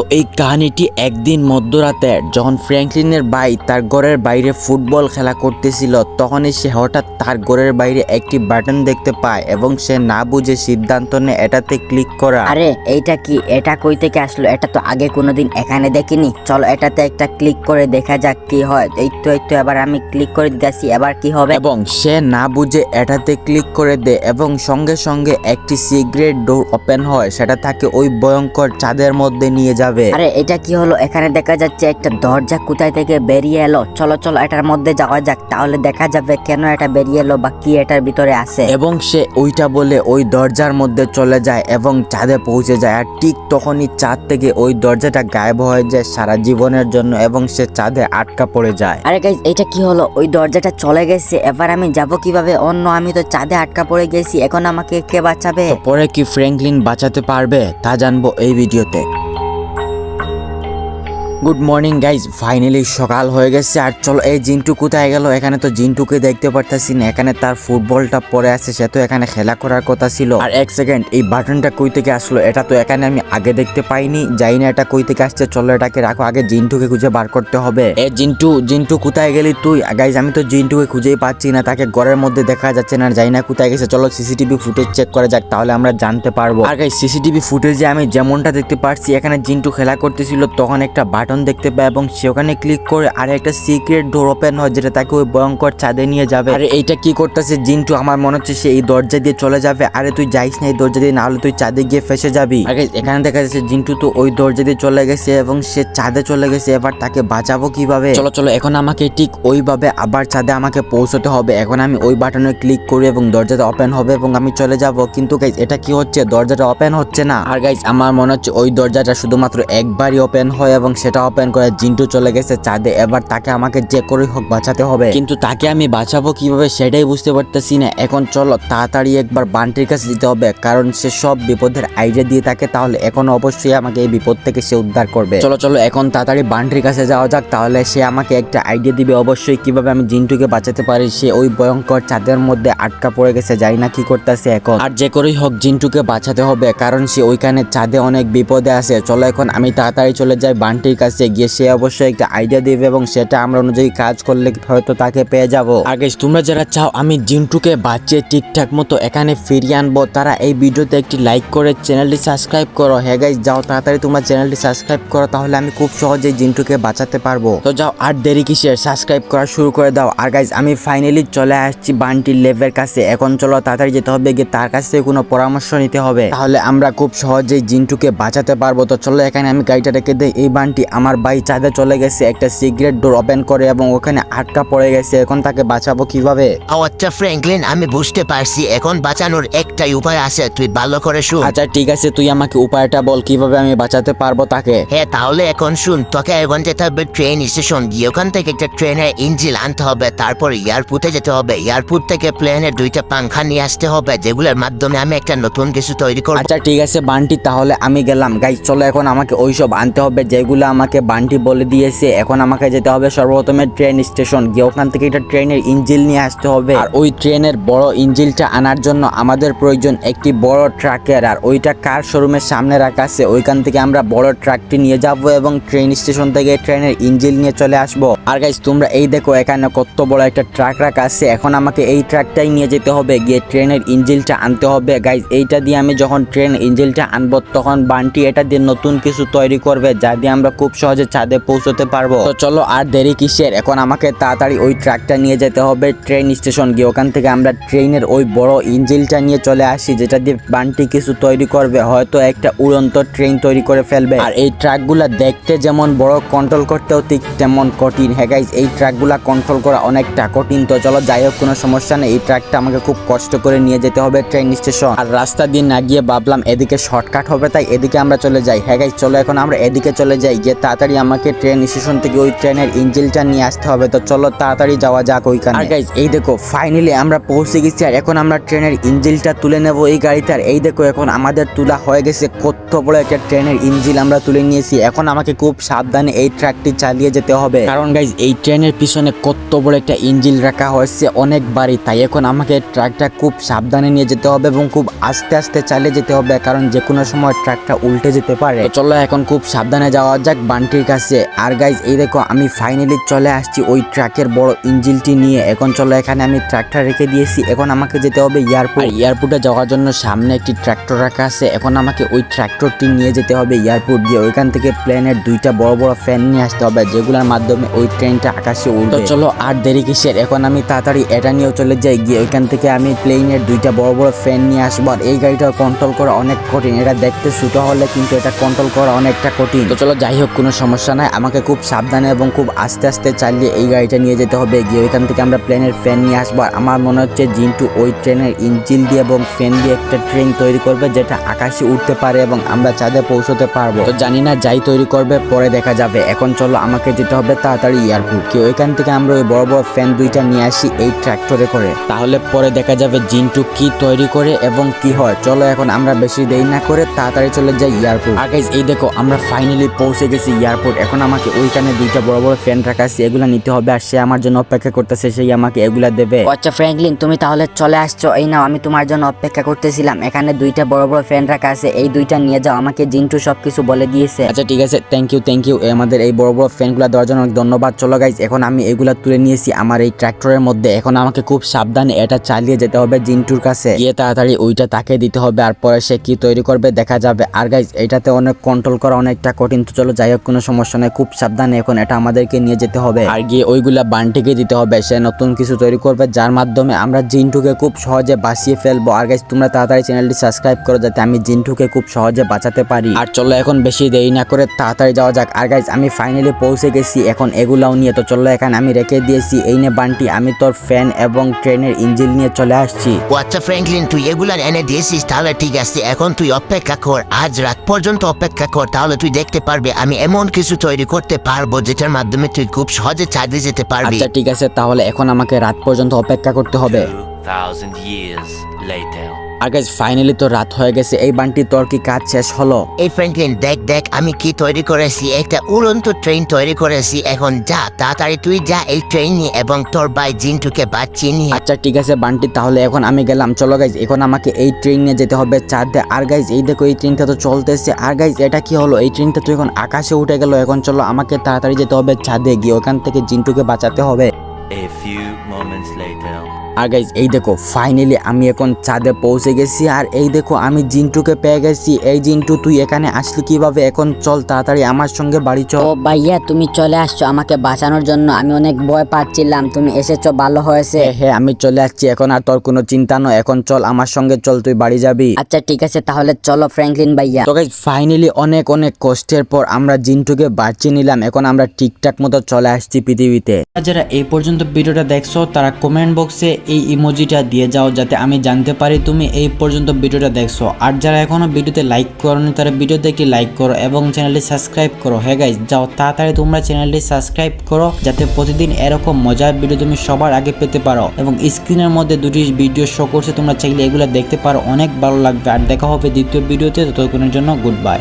তো এই কাহিনীটি একদিন মধ্যরাতে যখন ফ্র্যাঙ্কলিনের ভাই তার ঘরের বাইরে ফুটবল খেলা করতেছিল তখনই সে হঠাৎ তার ঘরের বাইরে একটি বাটন দেখতে পায় এবং সে না বুঝে সিদ্ধান্ত নেয় এটাতে ক্লিক করা। আরে এইটা কি? এটা কই থেকে আসলো? এটা তো আগে কোনোদিন এখানে দেখিনি। চলো এটাতে একটা ক্লিক করে দেখা যাক কি হয়। এই তো এই তো এবার আমি ক্লিক করে দিতেছি। এবার কি হবে? এবং সে না বুঝে এটাতে ক্লিক করে দে এবং সঙ্গে সঙ্গে একটি সিগারেট ডোর ওপেন হয়। সেটা তাকে ওই ভয়ঙ্কর চাঁদের মধ্যে নিয়ে যাবে। আরে এটা কি হলো? এখানে দেখা যাচ্ছে একটা দরজা কোথায় থেকে বেরিয়ে এলো? চলো চলো এটার মধ্যে যাওয়া যাক। তাহলে দেখা যাবে কেন এটা বেরিয়ে এলো বা কি এটার ভিতরে আছে। এবং সে ওইটা বলে ওই দরজার মধ্যে চলে যায় এবং চাঁদে পৌঁছে যায়। আর ঠিক তখনই চাঁদ থেকে ওই দরজাটা গায়েব হয়ে যায় সারা জীবনের জন্য এবং সে চাঁদে আটকা পড়ে যায়। আরে গাইজ এটা কি হলো? ওই দরজাটা চলে গেছে। এবার আমি যাব কীভাবে? অন্য আমি তো চাঁদে আটকা পড়ে গেছি। এখন আমাকে কে বাঁচাবে? পরে কি ফ্র্যাঙ্কলিন বাঁচাতে পারবে? তা জানব এই ভিডিওতে। গুড মর্নিং গাইজ ফাইনালি সকাল হয়ে গেছে। আর চলো, এই জিন্টু কোথায় গেল? এখানে তো জিন্টুকে দেখতে পারতেছি না। এখানে তার ফুটবলটা পরে আছে, সে তো এখানে খেলা করার কথা ছিল। আর এক সেকেন্ড এই বাটনটা কই থেকে আসলো? এটা তো এখানে আমি আগে দেখতে পাইনি। যাই না, এটা কই থেকে আসছে? চলো, এটাকে রাখো। আগে জিন্টুকে খুঁজে বার করতে হবে। এ জিন্টু জিন্টু, কোথায় গেলি তুই? গাইজ আমি তো জিন্টুকে খুঁজেই পাচ্ছি না। তাকে ঘরের মধ্যে দেখা যাচ্ছে না। যাই না, কোথায় গেছে? চলো সিসিটিভি ফুটেজ চেক করা যাক, তাহলে আমরা জানতে পারব। আর গাইজ সিসিটিভি ফুটেজে আমি যেমনটা দেখতে পাচ্ছি এখানে জিন্টু খেলা করতেছিল, তখন একটা বাটন দেখতে পায় এবং সে ওখানে ক্লিক করে আর একটা সিক্রেট ডোর ওপেন হয় যেটা তাকে ওই ভয়ঙ্কর চাঁদে নিয়ে যাবে। আরে এইটা কি করতেছে? জিন্টু আমার মনে হচ্ছে সে এই দরজা দিয়ে চলে যাবে। আরে তুই যাইস না এই দরজা দিয়ে না হলে তুই চাঁদে গিয়ে ফেসে যাবি। আর guys, এখানে দেখা যাচ্ছে জিন্টু তো ওই দরজা দিয়ে চলে গেছে এবং সে চাঁদে চলে গেছে। এবার তাকে বাঁচাবো কীভাবে? চলো চলো এখন আমাকে ঠিক ওইভাবে আবার চাঁদে আমাকে পৌঁছতে হবে। এখন আমি ওই বাটনে ক্লিক করি এবং দরজাটা ওপেন হবে এবং আমি চলে যাব। কিন্তু গাইজ এটা কি হচ্ছে? দরজাটা ওপেন হচ্ছে না। আর গাইজ আমার মনে হচ্ছে ওই দরজাটা শুধুমাত্র একবারই ওপেন হয় এবং সেটা ওপেন করে জিন্টু চলে গেছে চাঁদে। এবার তাকে আমাকে যে করে হোক বাঁচাতে হবে। কিন্তু তাকে আমি বাঁচাবো কীভাবে সেটাই বুঝতে পারতেছি না। এখন চলো, তাড়াতাড়ি একবার বান্টির কাছে যেতে হবে, কারণ সে সব বিপদের আইডিয়া দিয়ে থাকে। তাহলে এখন অবশ্যই আমাকে এই বিপদ থেকে সে উদ্ধার করবে। চলো চলো, এখন তাড়াতাড়ি বান্টির কাছে যাওয়া যাক। তাহলে সে আমাকে একটা আইডিয়া দিবে অবশ্যই কীভাবে আমি জিন্টুকে বাঁচাতে পারি। সে ওই ভয়ঙ্কর চাঁদের মধ্যে আটকা পড়ে গেছে যাই না কি করতেছে এখন। আর যে করেই হোক জিন্টুকে বাঁচাতে হবে, কারণ সে ওইখানে চাঁদে অনেক বিপদে আছে। চলো, এখন আমি তাড়াতাড়ি চলে যাই বান্টির কাছে। গিয়ে সে অবশ্যই একটা আইডিয়া দিবে এবং সেটা আমরা অনুযায়ী কাজ করলে হয়তো তাকে পেয়ে যাব। আগে তোমরা যারা চাও আমি জিন্টুকে বাঁচিয়ে ঠিকঠাক মতো এখানে ফিরিয়ে আনব, তারা এই ভিডিওতে একটি লাইক করে চ্যানেলটি সাবস্ক্রাইব করো। হ্যাঁ গাইজ যাও তাড়াতাড়ি তোমরা চ্যানেলটি সাবস্ক্রাইব করো, তাহলে আমি খুব সহজেই জিন্টুকে বাঁচাতে পারব। তো যাও আর দেরি কিসের? সাবস্ক্রাইব করা শুরু করে দাও। আর গাইজ আমি ফাইনালি চলে আসছি বান্টির লেভের কাছে। এখন চলো তাড়াতাড়ি যেতে হবে, গিয়ে তার কাছ থেকে কোনো পরামর্শ নিতে হবে। তাহলে আমরা খুব সহজেই জিন্টুকে বাঁচাতে পারব। তো চলো এখানে আমি গাড়িটা রেখে দিই। এই বান্টি আমার ভাই চাঁদে চলে গেছে একটা সিগারেট ডোর ওপেন করে এবং ওখানে আটকা পড়ে গেছে। এখন তাকে বাঁচাবো কীভাবে? ও আচ্ছা ফ্র্যাঙ্কলিন আমি বুঝতে পারছি। এখন বাঁচানোর একটাই উপায় আছে। তুই ভালো করে শুন। আচ্ছা ঠিক আছে তুই আমাকে উপায়টা বল কীভাবে আমি বাঁচাতে পারব তাকে? হ্যাঁ তাহলে এখন শুন তোকে এখন যেতে হবে ট্রেন স্টেশন গিয়ে ওখান থেকে একটা ট্রেনের ইঞ্জিন আনতে হবে তারপর এয়ারপোর্টে যেতে হবে। এয়ারপোর্ট থেকে প্লেনের দুইটা পাংখা নিয়ে আসতে হবে যেগুলোর মাধ্যমে আমি একটা নতুন কিছু তৈরি করব। আচ্ছা ঠিক আছে বান্টি তাহলে আমি গেলাম। গাইজ চলো এখন আমাকে ওইসব আনতে হবে যেগুলো আমাকে বান্টি বলে দিয়েছে, এখন আমাকে যেতে হবে সর্বপ্রথমে ট্রেন স্টেশন। গিয়ে ওখান থেকে একটা ট্রেনের ইঞ্জিন নিয়ে আসতে হবে। আর ওই ট্রেনের বড় ইঞ্জিনটা আনার জন্য আমাদের প্রয়োজন একটি বড় ট্রাকের। আর ওইটা কার শোরুমের সামনে রাখা আছে, ওইখান থেকে আমরা বড় ট্রাকটি নিয়ে যাব এবং ট্রেন স্টেশন থেকে ট্রেনের ইঞ্জিন নিয়ে চলে আসব। আর গাইজ তোমরা এই দেখো, এখানে কত বড় একটা ট্রাক রাখা আছে। এখন আমাকে এই ট্রাকটাই নিয়ে যেতে হবে, গিয়ে ট্রেনের ইঞ্জিনটা আনতে হবে। গাইজ এইটা দিয়ে আমি যখন ট্রেন ইঞ্জিনটা আনব, তখন বান্টি এটা দিয়ে নতুন কিছু তৈরি করবে, যা দিয়ে আমরা খুব সহজে ছাদে পৌঁছতে পারব। তো চলো আর দেরি কিসের? এখন আমাকে তাড়াতাড়ি ওই ট্রাকটা নিয়ে যেতে হবে, ট্রেন স্টেশন গিয়ে। ওখান থেকে আমরা ট্রেনের ওই বড় ইঞ্জিনটা নিয়ে চলে আসি, যেটা দিয়ে বানটি কিছু তৈরি করবে। হয়তো একটা উড়ন্ত ট্রেন তৈরি করে ফেলবে। আর এই ট্রাকগুলা দেখতে যেমন বড় কন্ট্রোল করতেও ঠিক তেমন কঠিন। হ্যাঁ গাইজ এই ট্রাকগুলা কন্ট্রোল করা অনেকটা কঠিন। তো চলো যাই হোক, কোনো সমস্যা নেই। এই ট্রাকটা আমাকে খুব কষ্ট করে নিয়ে যেতে হবে ট্রেন স্টেশন। আর রাস্তা দিয়ে না গিয়ে ভাবলাম এদিকে শর্টকাট হবে, তাই এদিকে আমরা চলে যাই। হ্যাঁ গাইজ চলো এখন আমরা এদিকে চলে যাই। গিয়ে তাড়াতাড়ি আমাকে ট্রেন স্টেশন থেকে ওই ট্রেনের ইঞ্জিনটা নিয়ে আসতে হবে। তো চলো তাড়াতাড়ি যাওয়া যাক ওইখানে। আর গাইজ এই দেখো ফাইনালি আমরা পৌঁছে গেছি আর এখন আমরা ট্রেনের ইঞ্জিনটা তুলে নেব এই গাড়িতে। আর এই দেখো, এখন আমাদের তোলা হয়ে গেছে কত বড় একটা ট্রেনের ইঞ্জিন আমরা তুলে নিয়েছি। এখন আমাকে খুব সাবধানে এই ট্রাকটি চালিয়ে যেতে হবে। কারণ গাইজ এই ট্রেনের পিছনে কত বড় একটা ইঞ্জিন রাখা হয়েছে অনেক বাড়ি। তাই এখন আমাকে ট্রাকটা খুব সাবধানে নিয়ে যেতে হবে এবং খুব আস্তে আস্তে চালিয়ে যেতে হবে। কারণ যে কোনো সময় ট্রাকটা উল্টে যেতে পারে। চলো এখন খুব সাবধানে যাওয়া যাক। বান্টির কাছে আর গাইজ এই দেখো আমি ফাইনালি চলে আসছি ওই ট্রাকের বড় ইঞ্জিনটি নিয়ে। এখন চলো এখানে আমি ট্রাকটা রেখে দিয়েছি। এখন আমাকে যেতে হবে এয়ারপোর্ট এয়ারপোর্টে যাওয়ার জন্য সামনে একটি ট্রাক্টর রাখা আছে। এখন আমাকে ওই ট্রাক্টরটি নিয়ে যেতে হবে এয়ারপোর্ট দিয়ে। ওইখান থেকে প্লেনের দুইটা বড় বড় ফ্যান নিয়ে আসতে হবে যেগুলোর মাধ্যমে ওই ট্রেনটা আকাশে উঠবে তো চলো আর দেরি কিসের? এখন আমি তাড়াতাড়ি এটা নিয়েও চলে যাই। গিয়ে ওইখান থেকে আমি প্লেনের দুইটা বড় বড় ফ্যান নিয়ে আসব। আর এই গাড়িটা কন্ট্রোল করা অনেক কঠিন। এটা দেখতে ছোট হলে কিন্তু এটা কন্ট্রোল করা অনেকটা কঠিন। তো চলো যাই হোক কোনো সমস্যা নাই। আমাকে খুব সাবধানে এবং খুব আস্তে আস্তে চালিয়ে এই গাড়িটা নিয়ে যেতে হবে। গিয়ে ওইখান থেকে আমরা প্লেনের ফ্যান নিয়ে আসব। আর আমার মনে হচ্ছে জিন্টু ওই ট্রেনের ইঞ্জিন দিয়ে এবং ফ্যান দিয়ে একটা ট্রেন তৈরি করবে যেটা আকাশে উঠতে পারে এবং আমরা চাঁদে পৌঁছতে পারব। তো জানি না যাই তৈরি করবে, পরে দেখা যাবে। এখন চলো আমাকে যেতে হবে তাড়াতাড়ি এয়ারপোর্ট। কি ওইখান থেকে আমরা ওই বড় বড় ফ্যান দুইটা নিয়ে আসি এই ট্র্যাক্টরে করে। তাহলে পরে দেখা যাবে জিন্টু কি তৈরি করে এবং কি হয়। চলো এখন আমরা বেশি দেরি না করে তাড়াতাড়ি চলে যাই এয়ারপোর্ট। আগে এই দেখো, আমরা ফাইনালি পৌঁছে গেছি। এয়ারপোর্ট এখন আমাকে ওইখানে দুইটা বড় বড় ফ্যান রাখা আছে এগুলা নিতে হবে আর সে আমার জন্য অপেক্ষা করতেছে সেই আমাকে এগুলা দেবে। আচ্ছা ফ্র্যাঙ্কলিন তুমি তাহলে চলে আসছো এই নাও আমি তোমার জন্য অপেক্ষা করতেছিলাম। এখানে দুইটা বড় বড় ফ্যান রাখা আছে এই দুইটা নিয়ে যাও আমাকে জিন্টু সবকিছু বলে দিয়েছে। আচ্ছা ঠিক আছে থ্যাংক ইউ থ্যাংক ইউ আমাদের এই বড় বড় ফ্যানগুলো দেওয়ার জন্য অনেক ধন্যবাদ। চলো গাইজ এখন আমি এগুলা তুলে নিয়েছি আমার এই ট্র্যাক্টরের মধ্যে। এখন আমাকে খুব সাবধানে এটা চালিয়ে যেতে হবে জিন্টুর কাছে। গিয়ে তাড়াতাড়ি ওইটা তাকে দিতে হবে আর পরে সে কি তৈরি করবে দেখা যাবে। আর গাইজ এটাতে অনেক কন্ট্রোল করা অনেকটা কঠিন তো চলো যাই হোক। কোনো সমস্যা নেই, খুব সাবধানে এখন এটা আমাদেরকে নিয়ে যেতে হবে। আর গিয়ে ওইগুলা বান্টিকে দিতে হবে, সে নতুন কিছু তৈরি করবে, যার মাধ্যমে আমরা জিন্টুকে খুব সহজে বাঁচিয়ে ফেলব। আর গাইজ তোমরা তাড়াতাড়ি চ্যানেলটি সাবস্ক্রাইব করো, যাতে আমি জিন্টুকে খুব সহজে বাঁচাতে পারি। আর চলো এখন বেশি দেরি না করে তাড়াতাড়ি যাওয়া যাক। আর গাইজ আমি ফাইনালি পৌঁছে গেছি এখন এগুলাও নিয়ে। তো চলো এখানে আমি রেখে দিয়েছি এই নে বান্টি। আমি তোর ফ্যান এবং ট্রেনের ইঞ্জিন নিয়ে চলে আসছি। ও আচ্ছা ফ্র্যাঙ্কলিন তুই এগুলা এনে দিয়েছিস, তাহলে ঠিক আছে। এখন তুই অপেক্ষা কর। আজ রাত পর্যন্ত অপেক্ষা কর, তাহলে তুই দেখতে পারবি। আমি এমন কিছু তৈরি করতে পারব যেটার মাধ্যমে তুই খুব সহজে চাঁদে যেতে পারবি আচ্ছা ঠিক আছে তাহলে এখন আমাকে রাত পর্যন্ত অপেক্ষা করতে হবে 2,000 years later. আর গাইজ ফাইনালি তো রাত হয়ে গেছে এই বান্টি তোর কি কাজ শেষ হলো? এই ফ্র্যাঙ্কলিন দেখ দেখ আমি কি তৈরি করেছি একটা উড়ন্ত ট্রেন তৈরি করেছি এখন যা তাড়াতাড়ি তুই যা এই ট্রেন নিয়ে এবং তোর ভাই জিন্টুকে বাঁচিয়ে নিয়ে। আচ্ছা ঠিক আছে বান্টি তাহলে এখন আমি গেলাম চলো গাইজ এখন আমাকে এই ট্রেন নিয়ে যেতে হবে চাঁদে আর গাইজ এই দেখো এই ট্রেনটা তো চলতেছে। আর গাইজ এটা কি হলো? এই ট্রেনটা তো এখন আকাশে উঠে গেল এখন চলো আমাকে তাড়াতাড়ি যেতে হবে চাঁদে গিয়ে ওখান থেকে জিন্টুকে বাঁচাতে হবে। A few moments later. আর গাইজ এই দেখো ফাইনালি আমি এখন চাঁদে পৌঁছে গেছি আর এই দেখো আমি জিন্টুকে পেয়ে গেছি। এই জিন্টু তুই এখানে আসলি কীভাবে? এখন চল তাড়াতাড়ি আমার সঙ্গে বাড়ি চল। ও ভাইয়া তুমি চলে আসছো আমাকে বাঁচানোর জন্য। আমি অনেক ভয় পাচ্ছিলাম। তুমি এসেছ ভালো হয়েছে। হ্যাঁ হ্যাঁ আমি চলে আসছি এখন আর তোর কোনো চিন্তা নয়। এখন চল আমার সঙ্গে চল তুই বাড়ি যাবি। আচ্ছা ঠিক আছে তাহলে চলো ফ্র্যাঙ্কলিন ভাইয়া। তো গাইজ ফাইনালি অনেক অনেক কষ্টের পর আমরা জিন্টুকে বাঁচিয়ে নিলাম। এখন আমরা ঠিকঠাক মতো চলে আসছি পৃথিবীতে। যারা এই পর্যন্ত ভিডিওটা দেখছ তারা কমেন্ট বক্সে এই ইমোজিটা দিয়ে যাও যাতে আমি জানতে পারি তুমি এই পর্যন্ত ভিডিওটা দেখছ। আর যারা এখনও ভিডিওতে লাইক করোনি, তারা ভিডিওতে একটি লাইক করো এবং চ্যানেলটি সাবস্ক্রাইব করো। হ্যাঁ গাইজ যাও তাড়াতাড়ি তোমরা চ্যানেলটি সাবস্ক্রাইব করো যাতে প্রতিদিন এরকম মজার ভিডিও তুমি সবার আগে পেতে পারো। এবং স্ক্রিনের মধ্যে দুটি ভিডিও শো করছে, তোমরা চাইলে এগুলো দেখতে পারো। অনেক ভালো লাগবে। আর দেখা হবে দ্বিতীয় ভিডিওতে ততক্ষণের জন্য গুড বাই